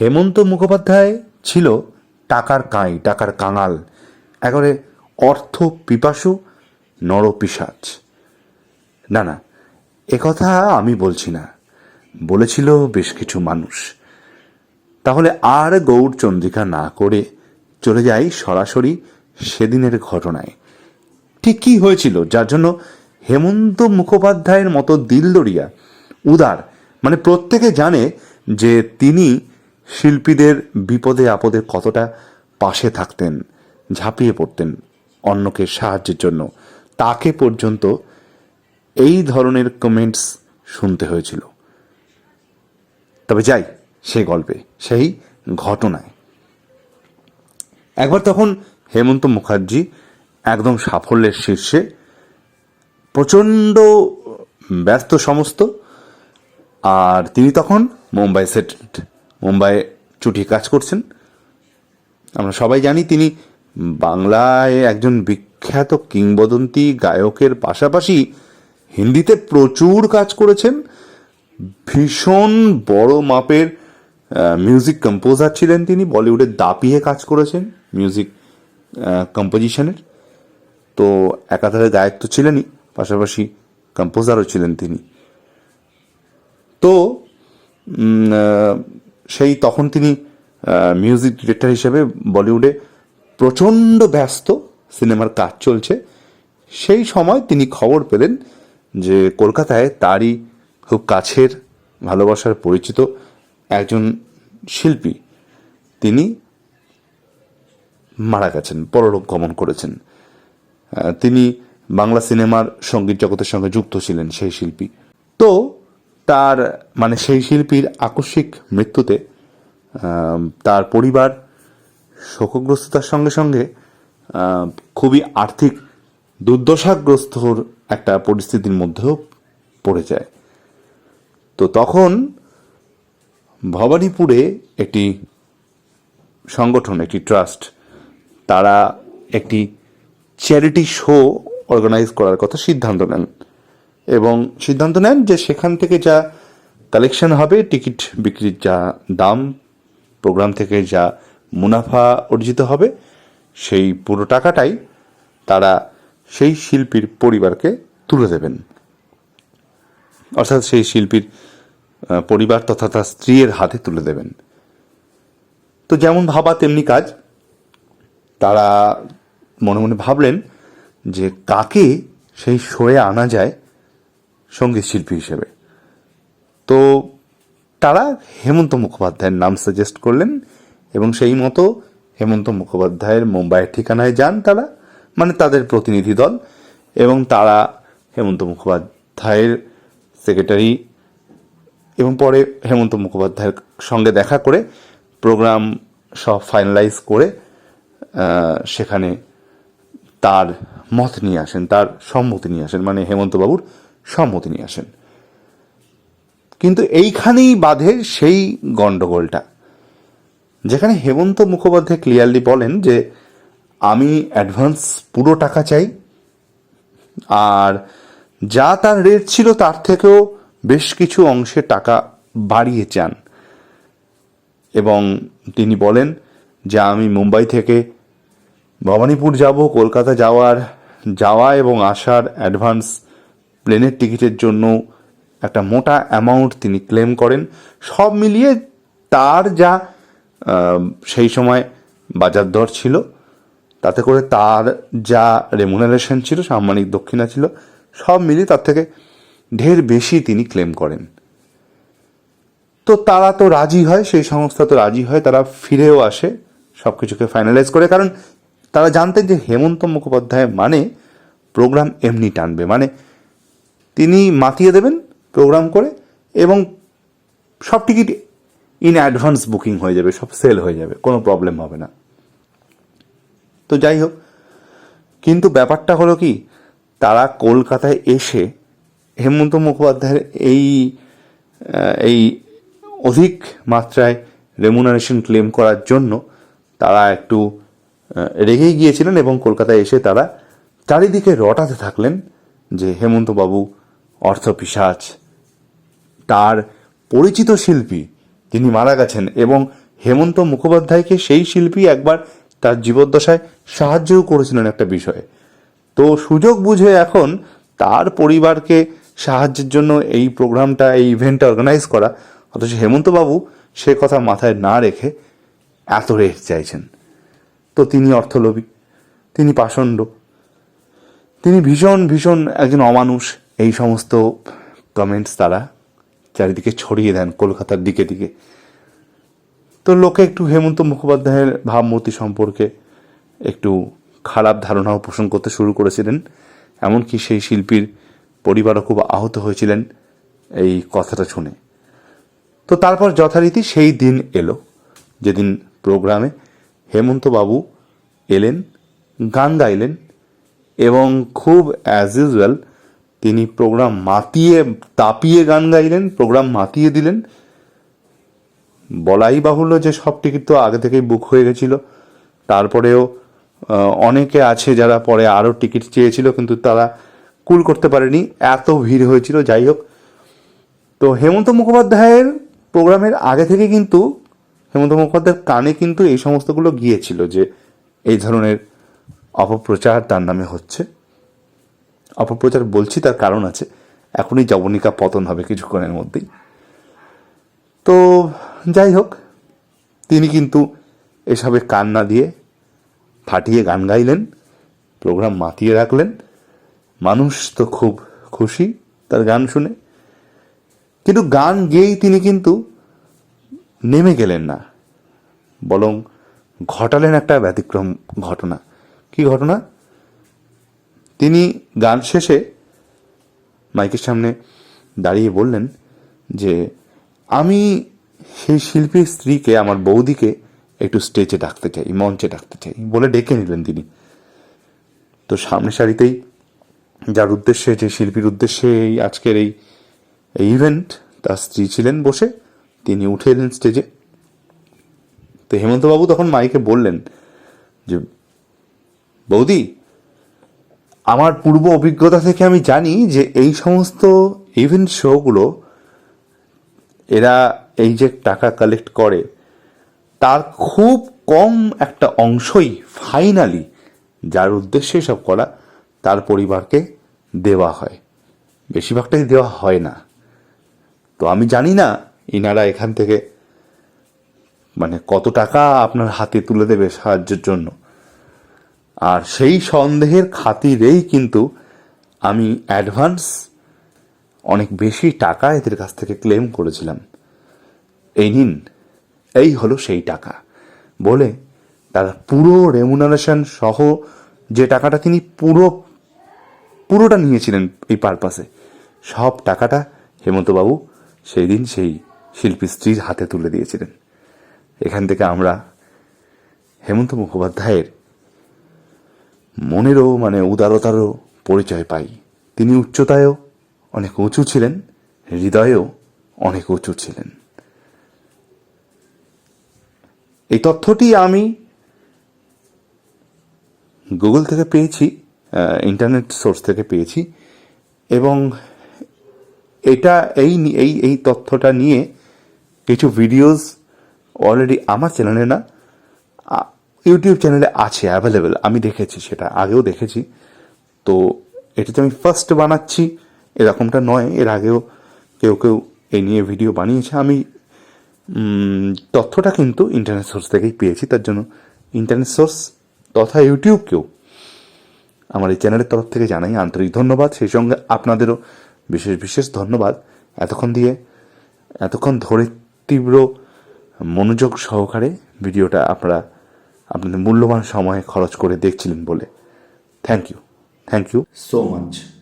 হেমন্ত মুখোপাধ্যায় ছিল টাকার কাঁই, টাকার কাঙাল, একেবারে অর্থ পিপাসু নরপিসাচ না না একথা আমি বলছি না, বলেছিল বেশ কিছু মানুষ। তাহলে আর গৌর চন্দ্রিকা না করে চলে যাই সরাসরি সেদিনের ঘটনায়। ঠিক কী হয়েছিল? যার জন্য হেমন্ত মুখোপাধ্যায়ের মতো দিলদরিয়া, উদার মানে প্রত্যেকে জানে যে তিনি শিল্পীদের বিপদে আপদে কতটা পাশে থাকতেন, ঝাঁপিয়ে পড়তেন অন্যকে সাহায্যের জন্য, তাকে পর্যন্ত এই ধরনের কমেন্টস শুনতে হয়েছিল। তবে যাই, সেই গল্পে, সেই ঘটনায়। একবার তখন হেমন্ত মুখার্জি একদম সাফল্যের শীর্ষে প্রচণ্ড ব্যস্ত সমস্ত, আর তিনি তখন মুম্বাই সেটেলড মুম্বাইয়ে চুটি কাজ করছেন। আমরা সবাই জানি তিনি বাংলায় একজন বিখ্যাত কিংবদন্তি গায়কের পাশাপাশি হিন্দিতে প্রচুর কাজ করেছেন। ভীষণ বড় মাপের মিউজিক কম্পোজার ছিলেন তিনি। বলিউডে দাপিয়ে কাজ করেছেন মিউজিক কম্পোজিশনের তো একাধারে গায়ক তো ছিলেনই, পাশাপাশি কম্পোজারও ছিলেন তিনি। তো সেই তখন তিনি মিউজিক ডিরেক্টর হিসেবে বলিউডে প্রচণ্ড ব্যস্ত সিনেমার কাজ চলছে। সেই সময় তিনি খবর পেলেন যে কলকাতায় তারই খুব কাছের, ভালোবাসার পরিচিত একজন শিল্পী তিনি মারা গেছেন, পরলোক গমন করেছেন। তিনি বাংলা সিনেমার সংগীত জগতের সঙ্গে যুক্ত ছিলেন সেই শিল্পী। তো তার মানে সেই শিল্পীর আকস্মিক মৃত্যুতে তার পরিবার শোকগ্রস্ততার সঙ্গে সঙ্গে খুবই আর্থিক দুর্দশাগ্রস্তর একটা পরিস্থিতির মধ্যেও পড়ে যায়। তো তখন ভবানীপুরে একটি সংগঠন, একটি ট্রাস্ট, তারা একটি চ্যারিটি শো অর্গানাইজ করার কথা সিদ্ধান্ত নেন। এবং সিদ্ধান্ত নেন যে সেখান থেকে যা কালেকশন হবে, টিকিট বিক্রির যা দাম, প্রোগ্রাম থেকে যা মুনাফা অর্জিত হবে, সেই পুরো টাকাটাই তারা সেই শিল্পীর পরিবারকে তুলে দেবেন। অর্থাৎ সেই শিল্পীর পরিবার তথা তার স্ত্রীর হাতে তুলে দেবেন। তো যেমন ভাবা, তেমনি কাজ। তারা মনে মনে ভাবলেন যে কাকে সেই শোয়ে আনা যায় সংগীত শিল্পী হিসেবে। তো তারা হেমন্ত মুখোপাধ্যায়ের নাম সাজেস্ট করলেন এবং সেই মতো হেমন্ত মুখোপাধ্যায়ের মুম্বাইয়ের ঠিকানায় যান তারা মানে তাদের প্রতিনিধি দল এবং তারা হেমন্ত মুখোপাধ্যায়ের সেক্রেটারি এবং পরে হেমন্ত মুখোপাধ্যায়ের সঙ্গে দেখা করে প্রোগ্রাম সব ফাইনালাইজ করে সেখানে তার মত নিয়ে আসেন, তার সম্মতি নিয়ে আসেন। মানে হেমন্তবাবুর সম্মতি নিয়ে আসেন। কিন্তু এইখানেই বাধে সেই গন্ডগোলটা। যেখানে হেমন্ত মুখোপাধ্যায় ক্লিয়ারলি বলেন যে, আমি অ্যাডভান্স পুরো টাকা চাই, আর যা তার রেট ছিল তার থেকেও বেশ কিছু অংশে টাকা বাড়িয়ে চান। এবং তিনি বলেন যে, আমি মুম্বাই থেকে ভবানীপুর যাব, কলকাতা যাওয়ার, যাওয়া এবং আসার অ্যাডভান্স প্লেনের টিকিটের জন্য একটা মোটা অ্যামাউন্ট তিনি ক্লেম করেন। সব মিলিয়ে তার যা সেই সময় বাজার দর ছিল, তাতে করে তার যা রেমুনারেশন ছিল, সাম্মানিক দক্ষিণা ছিল, সব মিলিয়ে তার থেকে ঢের বেশি তিনি ক্লেম করেন। তো তারা তো রাজি হয়, সেই সংস্থা তো রাজি হয়, তারা ফিরেও আসে সব কিছুকে ফাইনালাইজ করে। কারণ তারা জানতেন যে হেমন্ত মুখোপাধ্যায় মানে প্রোগ্রাম এমনি টানবে মানে তিনি মাতিয়ে দেবেন প্রোগ্রাম করে এবং সব টিকিট ইন অ্যাডভান্স বুকিং হয়ে যাবে, সব সেল হয়ে যাবে, কোনো প্রবলেম হবে না। তো যাই হোক, কিন্তু ব্যাপারটা হলো কি, তারা কলকাতায় এসে হেমন্ত মুখোপাধ্যায়ের এই এই অধিক মাত্রায় রেমুনারেশন ক্লেম করার জন্য তারা একটু রেগেই গিয়েছিলেন এবং কলকাতায় এসে তারা চারিদিকে রটাতে থাকলেন যে হেমন্তবাবু অর্থ পিসাচ। তার পরিচিত শিল্পী তিনি মারা গেছেন এবং হেমন্ত মুখোপাধ্যায়কে সেই শিল্পী একবার তার জীবদ্দশায় সাহায্যও করেছিলেন একটা বিষয়ে। তো সুযোগ বুঝে এখন তার পরিবারকে সাহায্যের জন্য এই প্রোগ্রামটা, এই ইভেন্টটা অর্গানাইজ করা। অথচ হেমন্তবাবু সে কথা মাথায় না রেখে এত রেট চাইছেন। তো তিনি অর্থলোভী, তিনি পাষণ্ড, তিনি ভীষণ ভীষণ একজন অমানুষ। এই সমস্ত কমেন্টস তারা চারিদিকে ছড়িয়ে দেন কলকাতার দিকে দিকে। তো লোকে একটু হেমন্ত মুখোপাধ্যায়ের ভাবমূর্তি সম্পর্কে একটু খারাপ ধারণাও পোষণ করতে শুরু করেছিলেন, এমনকি সেই শিল্পীর পরিবারও খুব আহত হয়েছিলেন এই কথাটা শুনে। তো তারপর যথারীতি সেই দিন এলো, যেদিন প্রোগ্রামে হেমন্ত বাবু এলেন, গান গাইলেন এবং খুব অ্যাজ ইউজুয়াল তিনি প্রোগ্রাম মাতিয়ে তাপিয়ে গান গাইলেন, প্রোগ্রাম মাতিয়ে দিলেন। বলাই বাহুল্য যে সব টিকিট তো আগে থেকেই বুক হয়ে গেছিল। তারপরেও অনেকে আছে যারা পরে আরও টিকিট চেয়েছিল, কিন্তু তারা কুল করতে পারেনি। এত ভিড় হয়েছিল, যাই হোক। তো হেমন্ত মুখোপাধ্যায়ের প্রোগ্রামের আগে থেকে কিন্তু, হেমন্ত মুখোপাধ্যায়ের কানে কিন্তু এই সমস্তগুলো গিয়েছিল যে এই ধরনের অপপ্রচার তার নামে হচ্ছে। অপপ্রচার বলছি, তার কারণ আছে। এখনই জবনিকা পতন হবে কিছুক্ষণের মধ্যেই। তো যাই হোক, তিনি কিন্তু এসবে কান না দিয়ে ফাটিয়ে গান গাইলেন, প্রোগ্রাম মাতিয়ে রাখলেন। মানুষ তো খুব খুশি তার গান শুনে। কিন্তু গান গেয়েই তিনি কিন্তু নেমে গেলেন না, বরং ঘটালেন একটা ব্যতিক্রম ঘটনা। কি ঘটনা? তিনি গান শেষে মাইকের সামনে দাঁড়িয়ে বললেন যে, আমি সেই শিল্পীর স্ত্রীকে, আমার বৌদিকে একটু স্টেজে ডাকতে চাই, মঞ্চে ডাকতে চাই, বলে ডেকে নিলেন তিনি। তো সামনে সারিতেই যার উদ্দেশ্যে, যে শিল্পীর উদ্দেশ্যে এই আজকের এই ইভেন্ট তার স্ত্রী ছিলেন বসে, তিনি উঠে এলেন স্টেজে। তো হেমন্তবাবু তখন মাইকে বললেন যে, বৌদি আমার পূর্ব অভিজ্ঞতা থেকে আমি জানি যে এই সমস্ত ইভেন্ট শোগুলো এরা এই যে টাকা কালেক্ট করে, তার খুব কম একটা অংশই ফাইনালি যার উদ্দেশ্যে সব করা, তার পরিবারকে দেওয়া হয়। বেশিরভাগটাই দেওয়া হয় না। তো আমি জানি না ইনারা এখান থেকে মানে কত টাকা আপনার হাতে তুলে দেবে সাহায্যের জন্য। আর সেই সন্দেহের খাতিরেই কিন্তু আমি অ্যাডভান্স অনেক বেশি টাকা এদের কাছ থেকে ক্লেম করেছিলাম। এই নিন, এই হলো সেই টাকা। বলে তার পুরো রেমুনারেশন সহ যে টাকাটা তিনি পুরো, পুরোটা নিয়েছিলেন এই পারপাসে সব টাকাটা হেমন্তবাবু সেই দিন সেই শিল্পী স্ত্রীর হাতে তুলে দিয়েছিলেন। এখান থেকে আমরা হেমন্ত মুখোপাধ্যায়ের মনেরও মানে উদারতারও পরিচয় পাই। তিনি উচ্চতায়ও অনেক উঁচু ছিলেন, হৃদয়েও অনেক উঁচু ছিলেন। এই তথ্যটি আমি গুগল থেকে পেয়েছি ইন্টারনেট সোর্স থেকে পেয়েছি, এবং এটা এই এই এই তথ্যটা নিয়ে কিছু ভিডিওস অলরেডি আমার চ্যানেলে না ইউটিউব চ্যানেলে আছে অ্যাভেলেবেল আমি দেখেছি সেটা, আগেও দেখেছি। তো এটা তো আমি ফার্স্ট বানাচ্ছি, এরকমটা নয়। এর আগেও কেউ কেউ এ নিয়ে ভিডিও বানিয়েছে। আমি তথ্যটা কিন্তু ইন্টারনেট সোর্স থেকেই পেয়েছি, তার জন্য ইন্টারনেট সোর্স তথা ইউটিউবকেও আমার এই চ্যানেলের তরফ থেকে জানাই আন্তরিক ধন্যবাদ। সেই সঙ্গে আপনাদেরও বিশেষ বিশেষ ধন্যবাদ। এতক্ষণ দিয়ে, এতক্ষণ ধরে তীব্র মনোযোগ সহকারে ভিডিওটা আপনারা আপনাদের মূল্যবান সময় খরচ করে দেখছিলেন বলে। Thank you thank you so much